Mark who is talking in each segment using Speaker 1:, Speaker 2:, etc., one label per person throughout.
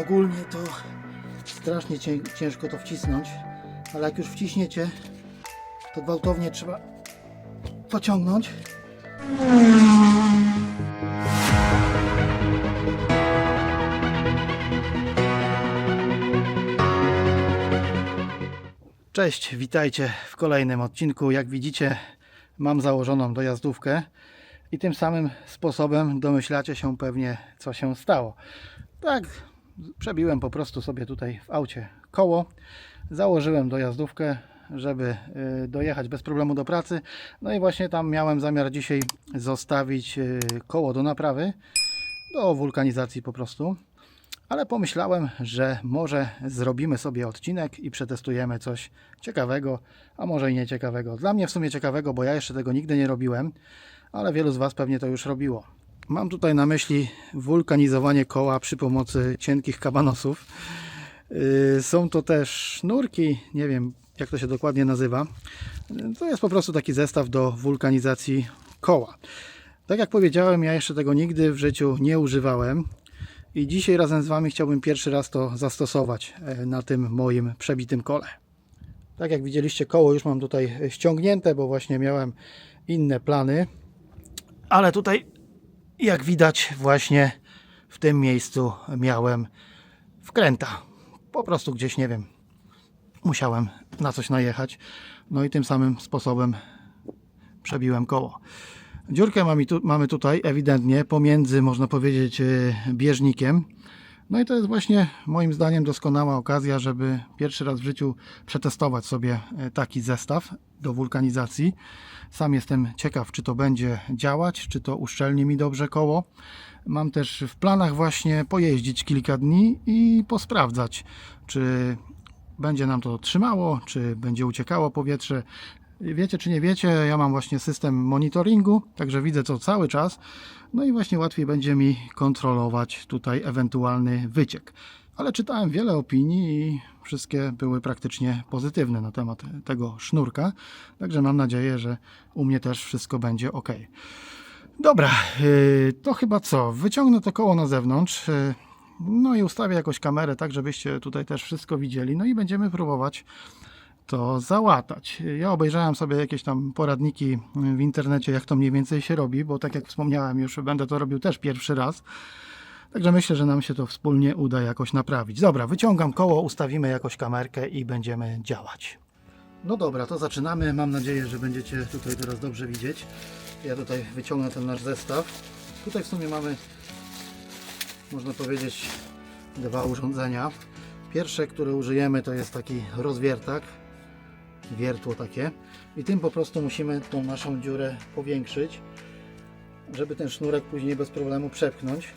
Speaker 1: Ogólnie to strasznie cię, ciężko to wcisnąć, ale jak już wciśniecie, to gwałtownie trzeba pociągnąć. Cześć, witajcie w kolejnym odcinku. Jak widzicie, mam założoną dojazdówkę i tym samym sposobem domyślacie się pewnie, co się stało. Tak, przebiłem po prostu sobie tutaj w aucie koło, założyłem dojazdówkę, żeby y, dojechać bez problemu do pracy. No i właśnie tam miałem zamiar dzisiaj zostawić y, koło do naprawy, do wulkanizacji po prostu. Ale pomyślałem, że może zrobimy sobie odcinek i przetestujemy coś ciekawego, a może i nieciekawego. Dla mnie w sumie ciekawego, bo ja jeszcze tego nigdy nie robiłem, ale wielu z Was pewnie to już robiło. Mam tutaj na myśli wulkanizowanie koła przy pomocy cienkich kabanosów. Yy, Są to też sznurki, nie wiem jak to się dokładnie nazywa. Yy, To jest po prostu taki zestaw do wulkanizacji koła. Tak jak powiedziałem, ja jeszcze tego nigdy w życiu nie używałem. I dzisiaj razem z Wami chciałbym pierwszy raz to zastosować e, na tym moim przebitym kole. Tak jak widzieliście, koło już mam tutaj ściągnięte, bo właśnie miałem inne plany. Ale tutaj, jak widać, właśnie w tym miejscu miałem wkręta. Po prostu gdzieś, nie wiem, musiałem na coś najechać. No i tym samym sposobem przebiłem koło. Dziurkę mamy, tu, mamy tutaj ewidentnie pomiędzy, można powiedzieć, e, bieżnikiem. No i to jest właśnie moim zdaniem doskonała okazja, żeby pierwszy raz w życiu przetestować sobie e, taki zestaw do wulkanizacji. Sam jestem ciekaw, czy to będzie działać, czy to uszczelni mi dobrze koło. Mam też w planach właśnie pojeździć kilka dni i posprawdzać, czy będzie nam to trzymało, czy będzie uciekało powietrze. Wiecie czy nie wiecie, ja mam właśnie system monitoringu, także widzę to cały czas. No i właśnie łatwiej będzie mi kontrolować tutaj ewentualny wyciek. Ale czytałem wiele opinii i wszystkie były praktycznie pozytywne na temat tego sznurka. Także mam nadzieję, że u mnie też wszystko będzie ok. Dobra, yy, to chyba co? Wyciągnę to koło na zewnątrz. yy, No i ustawię jakąś kamerę, tak żebyście tutaj też wszystko widzieli. No i będziemy próbować to załatać. Ja obejrzałem sobie jakieś tam poradniki w internecie, jak to mniej więcej się robi, bo tak jak wspomniałem, już będę to robił też pierwszy raz. Także myślę, że nam się to wspólnie uda jakoś naprawić. Dobra, wyciągam koło, ustawimy jakoś kamerkę i będziemy działać. No dobra, to zaczynamy. Mam nadzieję, że będziecie tutaj teraz dobrze widzieć. Ja tutaj wyciągnę ten nasz zestaw. Tutaj w sumie mamy, można powiedzieć, dwa urządzenia. Pierwsze, które użyjemy, to jest taki rozwiertak, wiertło takie. I tym po prostu musimy tą naszą dziurę powiększyć, żeby ten sznurek później bez problemu przepchnąć.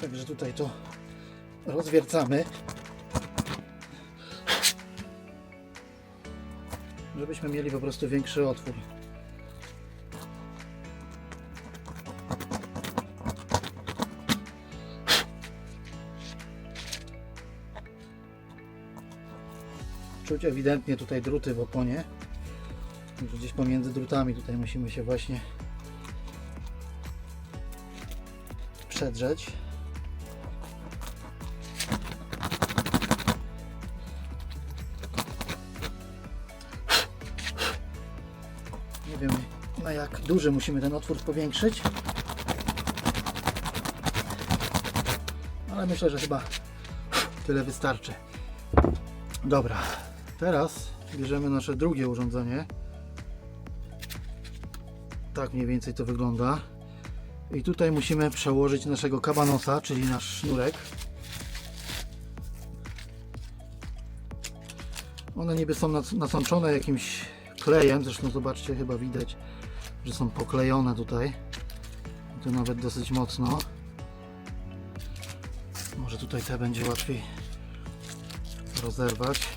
Speaker 1: Także tutaj to rozwiercamy. Żebyśmy mieli po prostu większy otwór. Czuć ewidentnie tutaj druty w oponie. Gdzieś pomiędzy drutami tutaj musimy się właśnie przedrzeć. Na jak duży musimy ten otwór powiększyć. Ale myślę, że chyba tyle wystarczy. Dobra, teraz bierzemy nasze drugie urządzenie. Tak mniej więcej to wygląda. I tutaj musimy przełożyć naszego kabanosa, czyli nasz sznurek. One niby są nasączone jakimś klejem, zresztą zobaczcie, chyba widać, że są poklejone tutaj. I to nawet dosyć mocno. Może tutaj te będzie łatwiej rozerwać.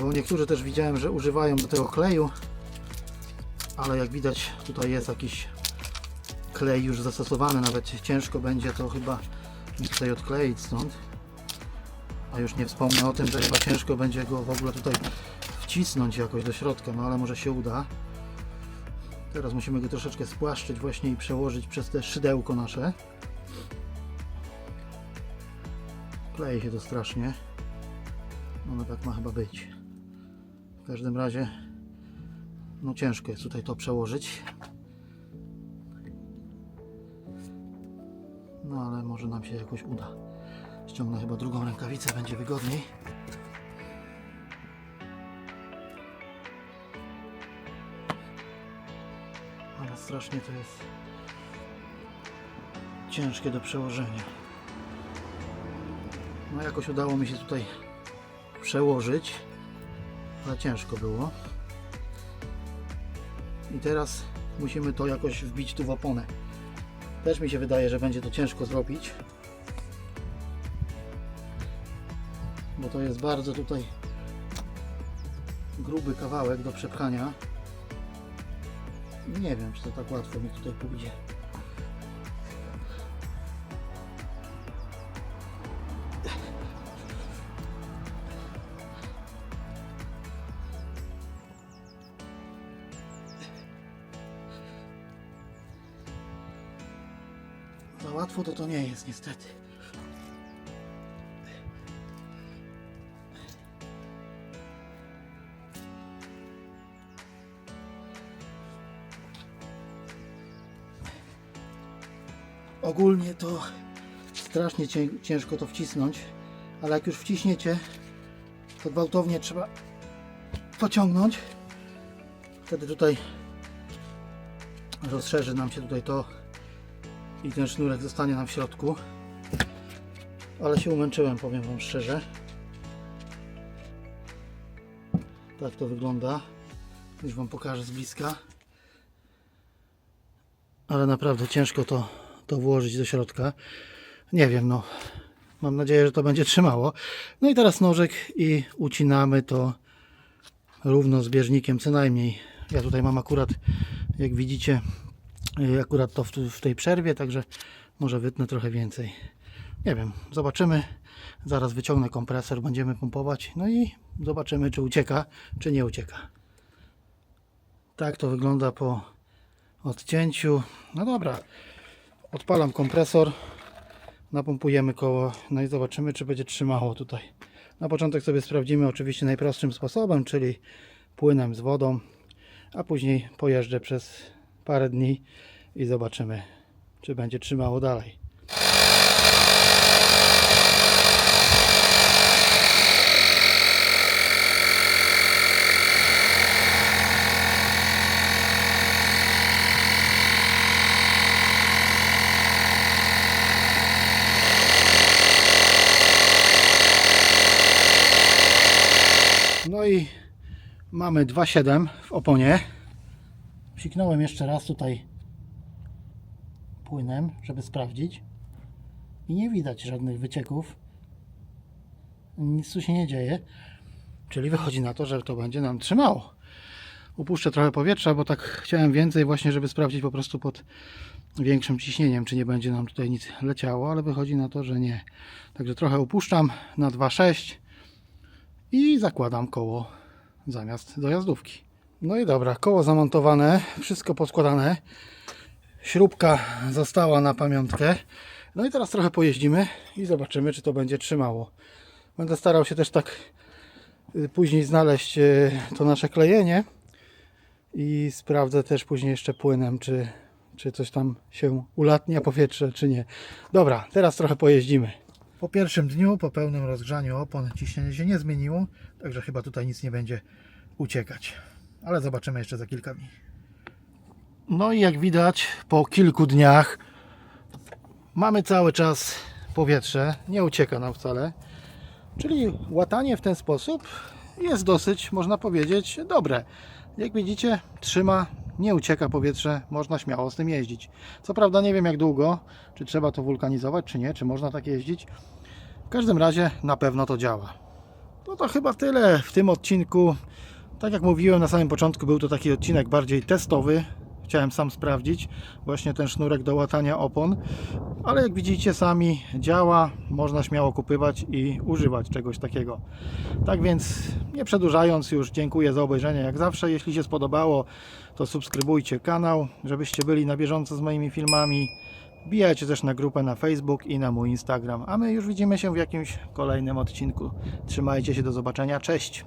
Speaker 1: Bo niektórzy też widziałem, że używają do tego kleju, ale jak widać tutaj jest jakiś klej już zastosowany, nawet ciężko będzie to chyba tutaj odkleić stąd. A już nie wspomnę o tym, że chyba ciężko będzie go w ogóle tutaj wcisnąć jakoś do środka, no ale może się uda. Teraz musimy go troszeczkę spłaszczyć właśnie i przełożyć przez te szydełko nasze. Kleje się to strasznie. No tak ma chyba być. W każdym razie no ciężko jest tutaj to przełożyć. No ale może nam się jakoś uda. Ściągnę chyba drugą rękawicę, będzie wygodniej. Strasznie to jest ciężkie do przełożenia. No jakoś udało mi się tutaj przełożyć, ale ciężko było. I teraz musimy to jakoś wbić tu w oponę. Też mi się wydaje, że będzie to ciężko zrobić. Bo to jest bardzo tutaj gruby kawałek do przepchania. Nie wiem, czy to tak łatwo mi tutaj pójdzie. Za łatwo to to nie jest niestety. Ogólnie to strasznie cię- ciężko to wcisnąć, ale jak już wciśniecie, to gwałtownie trzeba pociągnąć. Wtedy tutaj rozszerzy nam się tutaj to i ten sznurek zostanie nam w środku. Ale się umęczyłem, powiem Wam szczerze. Tak to wygląda. Już Wam pokażę z bliska. Ale naprawdę ciężko to, to włożyć do środka. Nie wiem, no. Mam nadzieję, że to będzie trzymało. No i teraz nożek i ucinamy to równo z bieżnikiem co najmniej. Ja tutaj mam akurat, jak widzicie, y, akurat to w, w tej przerwie, także może wytnę trochę więcej. Nie wiem, zobaczymy. Zaraz wyciągnę kompresor, będziemy pompować, no i zobaczymy, czy ucieka, czy nie ucieka. Tak to wygląda po odcięciu. No dobra, odpalam kompresor, napompujemy koło, no i zobaczymy, czy będzie trzymało tutaj. Na początek sobie sprawdzimy oczywiście najprostszym sposobem, czyli płynem z wodą, a później pojeżdżę przez parę dni i zobaczymy, czy będzie trzymało dalej. No i mamy 2,7 w oponie. Psiknąłem jeszcze raz tutaj płynem, żeby sprawdzić. I nie widać żadnych wycieków. Nic tu się nie dzieje. Czyli wychodzi na to, że to będzie nam trzymało. Upuszczę trochę powietrza, bo tak chciałem więcej właśnie, żeby sprawdzić po prostu pod większym ciśnieniem, czy nie będzie nam tutaj nic leciało, ale wychodzi na to, że nie. Także trochę upuszczam na 2,6 i zakładam koło zamiast dojazdówki. No i dobra, koło zamontowane, wszystko poskładane. Śrubka została na pamiątkę. No i teraz trochę pojeździmy i zobaczymy, czy to będzie trzymało. Będę starał się też tak y, później znaleźć y, to nasze klejenie i sprawdzę też później jeszcze płynem, czy, czy coś tam się ulatnia powietrze, czy nie. Dobra, teraz trochę pojeździmy. Po pierwszym dniu, po pełnym rozgrzaniu opon, ciśnienie się nie zmieniło, także chyba tutaj nic nie będzie uciekać. Ale zobaczymy jeszcze za kilka dni. No i jak widać, po kilku dniach mamy cały czas powietrze, nie ucieka nam wcale. Czyli łatanie w ten sposób jest dosyć, można powiedzieć, dobre. Jak widzicie, trzyma, nie ucieka powietrze, można śmiało z tym jeździć. Co prawda nie wiem jak długo, czy trzeba to wulkanizować, czy nie, czy można tak jeździć. W każdym razie na pewno to działa. No to chyba tyle w tym odcinku. Tak jak mówiłem na samym początku, był to taki odcinek bardziej testowy. Chciałem sam sprawdzić właśnie ten sznurek do łatania opon, ale jak widzicie sami działa, można śmiało kupywać i używać czegoś takiego. Tak więc nie przedłużając już dziękuję za obejrzenie jak zawsze. Jeśli się spodobało to subskrybujcie kanał, żebyście byli na bieżąco z moimi filmami. Wbijajcie też na grupę na Facebook i na mój Instagram. A my już widzimy się w jakimś kolejnym odcinku. Trzymajcie się, do zobaczenia. Cześć!